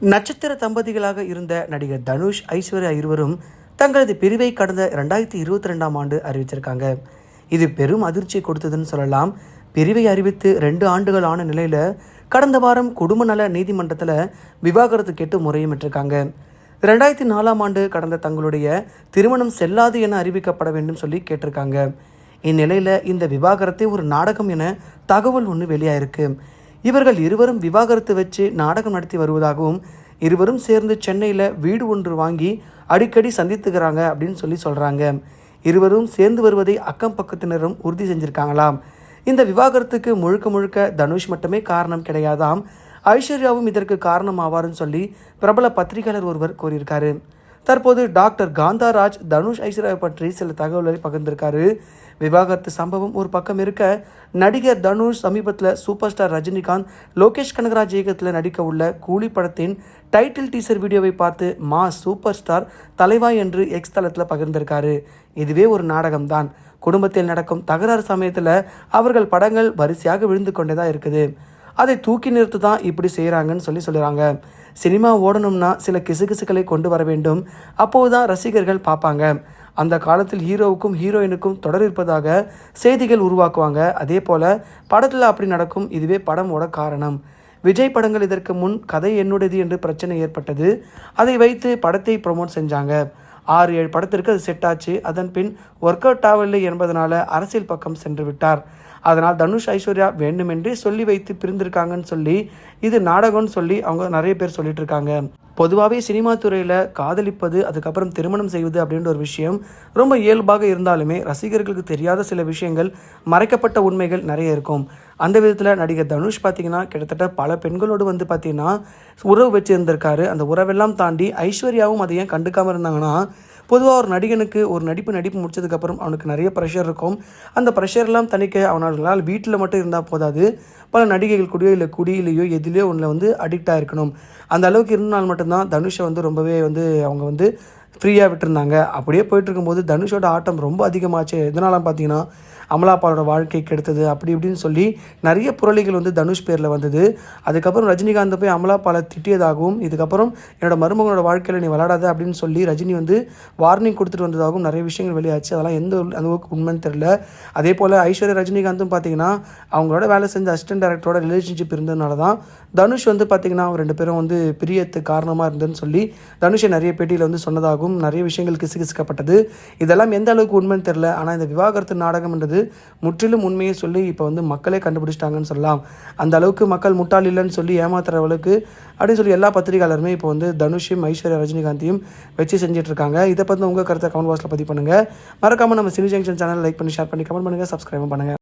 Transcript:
நட்சத்திர தம்பதிகளாக இருந்த நடிகர் தனுஷ் ஐஸ்வர்யா இருவரும் தங்களது பிரிவை கடந்த ரெண்டாயிரத்தி இருபத்தி ரெண்டாம் ஆண்டு அறிவிச்சிருக்காங்க. இது பெரும் அதிர்ச்சியை கொடுத்ததுன்னு சொல்லலாம். பிரிவை அறிவித்து ரெண்டு ஆண்டுகள் ஆன நிலையில் கடந்த வாரம் குடும்ப நல நீதிமன்றத்தில் விவாகரத்து கேட்டு முறையிட்டிருக்காங்க ரெண்டாயிரத்தி நாலாம் ஆண்டு கடந்த தங்களுடைய திருமணம் செல்லாது என அறிவிக்கப்பட வேண்டும் சொல்லி கேட்டிருக்காங்க. இந்நிலையில் இந்த விவாகரத்தை ஒரு நாடகம் என தகவல் ஒன்று வெளியாயிருக்கு. இவர்கள் இருவரும் விவாகரத்து வச்சு நாடகம் நடத்தி வருவதாகவும் இருவரும் சேர்ந்து சென்னையில் வீடு ஒன்று வாங்கி அடிக்கடி சந்தித்துக்கிறாங்க அப்படின்னு சொல்லி சொல்கிறாங்க இருவரும் சேர்ந்து வருவதை அக்கம் பக்கத்தினரும் உறுதி செஞ்சுருக்காங்களாம். இந்த விவாகரத்துக்கு முழுக்க முழுக்க தனுஷ் மட்டுமே காரணம் கிடையாதாம். ஐஸ்வர்யாவும் இதற்கு காரணம் ஆவார்னு சொல்லி பிரபல பத்திரிகையாளர் ஒருவர் கூறியிருக்காரு தற்போது டாக்டர் காந்தாராஜ் தனுஷ் ஐஸ்வர்யா பற்றி சில தகவல்களை பகிர்ந்திருக்காரு. விவாகரத்து சம்பவம் ஒரு பக்கம் இருக்க நடிகர் தனுஷ் சமீபத்தில் சூப்பர் ஸ்டார் ரஜினிகாந்த் லோகேஷ் கனகராஜ் இயக்கத்தில் நடிக்க உள்ள கூலி படத்தின் டைட்டில் டீசர் வீடியோவை பார்த்து மா சூப்பர் ஸ்டார் தலைவா என்று எக்ஸ் தளத்தில் பகிர்ந்திருக்காரு. இதுவே ஒரு நாடகம்தான். குடும்பத்தில் நடக்கும் தகராறு சமயத்தில் அவர்கள் படங்கள் வரிசையாக விழுந்து கொண்டே தான் இருக்குது. அதை தூக்கி நிறுத்து தான் இப்படி செய்கிறாங்கன்னு சொல்லி சொல்லுறாங்க. சினிமா ஓடணும்னா சில கிசுகிசுக்களை கொண்டு வர வேண்டும். அப்போது தான் ரசிகர்கள் பார்ப்பாங்க. அந்த காலத்தில் ஹீரோவுக்கும் ஹீரோயினுக்கும் தொடர் இருப்பதாக செய்திகள் உருவாக்குவாங்க. அதே போல் படத்தில் அப்படி நடக்கும். இதுவே படம் ஓட காரணம். விஜய் படங்கள் இதற்கு முன் கதை என்னுடையது என்று பிரச்சனை ஏற்பட்டது. அதை வைத்து படத்தை ப்ரொமோட் செஞ்சாங்க. ஆறு ஏழு படத்திற்கு அது செட் ஆச்சு. அதன் பின் ஒர்க் அவுட் ஆகவில்லை என்பதனால அரசியல் பக்கம் சென்று விட்டார். அதனால் தனுஷ் ஐஸ்வர்யா வேண்டுமென்றே சொல்லி வைத்து பிரிந்திருக்காங்கன்னு சொல்லி இது நாடகம்னு சொல்லி அவங்க நிறைய பேர் சொல்லிட்டு இருக்காங்க பொதுவாகவே சினிமா துறையில் காதலிப்பது அதுக்கப்புறம் திருமணம் செய்வது அப்படின்ற ஒரு விஷயம் ரொம்ப இயல்பாக இருந்தாலுமே ரசிகர்களுக்கு தெரியாத சில விஷயங்கள் மறைக்கப்பட்ட உண்மைகள் நிறைய இருக்கும். அந்த விதத்தில் நடிகர் தனுஷ் பார்த்தீங்கன்னா கிட்டத்தட்ட பல பெண்களோடு வந்து பார்த்தீங்கன்னா உறவு வச்சுருந்திருக்காரு. அந்த உறவெல்லாம் தாண்டி ஐஸ்வர்யாவும் அதை ஏன் கண்டுக்காமல் இருந்தாங்கன்னா பொதுவாக ஒரு நடிகனுக்கு ஒரு நடிப்பு நடிப்பு முடிச்சதுக்கப்புறம் அவனுக்கு நிறைய ப்ரெஷர் இருக்கும். அந்த ப்ரெஷர்லாம் தணிக்க அவனால் வீட்டில் மட்டும் இருந்தால் போதாது. பல நடிகைகள் கூடயோ இல்லை குடியிலையோ எதிலையோ ஒன்றில் வந்து அடிக்டாக இருக்கணும் அந்த அளவுக்கு இருந்தால் மட்டும்தான் தனுஷை வந்து ரொம்பவே வந்து அவங்க வந்து ஃப்ரீயாக விட்டுருந்தாங்க. அப்படியே போயிட்டு இருக்கும்போது தனுஷோட ஆட்டம் ரொம்ப அதிகமாச்சு. எதனால பார்த்தீங்கன்னா அமலாபாலோட வாழ்க்கை கெடுத்தது அப்படி இப்படின்னு சொல்லி நிறைய புரளிகள் வந்து தனுஷ் பேரில் வந்தது. அதுக்கப்புறம் ரஜினிகாந்த் போய் அமலாபாலை திட்டியதாகவும் இதுக்கப்புறம் என்னோட மருமகனோட வாழ்க்கையில் நீ விளாடாத அப்படின்னு சொல்லி ரஜினி வந்து வார்னிங் கொடுத்துட்டு வந்ததாகவும் நிறைய விஷயங்கள் வெளியாச்சு. அதெல்லாம் எந்த அளவுக்கு உண்மைன்னு தெரில அதே போல் ஐஸ்வர்யா ரஜினிகாந்தும் பார்த்தீங்கன்னா அவங்களோட வேலை செஞ்ச அசிஸ்டன்ட் டேரக்டரோட ரிலேஷன்ஷிப் இருந்ததுனால தான் தனுஷ் வந்து பார்த்தீங்கன்னா அவங்க ரெண்டு பேரும் வந்து பிரியத்து காரணமாக இருந்ததுன்னு சொல்லி தனுஷை நிறைய பேட்டியில் வந்து சொன்னதாகவும் நிறைய விஷயங்கள் கிசுகிசுக்கப்பட்டது. இதெல்லாம் எந்த அளவுக்கு உண்மைன்னு தெரில ஆனால் இந்த விவாகரத்து நாடகம்ன்றது முற்றிலும் உண்மையை சொல்லி இப்போ வந்து மக்களே கண்டுபிடிச்சிட்டாங்கன்னு சொல்லலாம். அந்த அளவுக்கு மக்கள் முட்டாள் இல்லைன்னு சொல்லி ஏமாத்துற அளவுக்கு அப்படின்னு சொல்லி எல்லா பத்திரிகையாளருமே இப்போ வந்து தனுஷையும் ஐஸ்வர்யா ரஜினிகாந்தையும் வச்சு செஞ்சுட்டு இருக்காங்க இதை பற்றி உங்கள் கருத்தை கமெண்ட் பாக்ஸில் பதிவு பண்ணுங்கள் மறக்காமல் நம்ம சினி ஜங்ஷன் சேனல் லைக் பண்ணி ஷேர் பண்ணி கமெண்ட் பண்ணுங்கள் சப்ஸ்கிரைப் பண்ணுங்கள்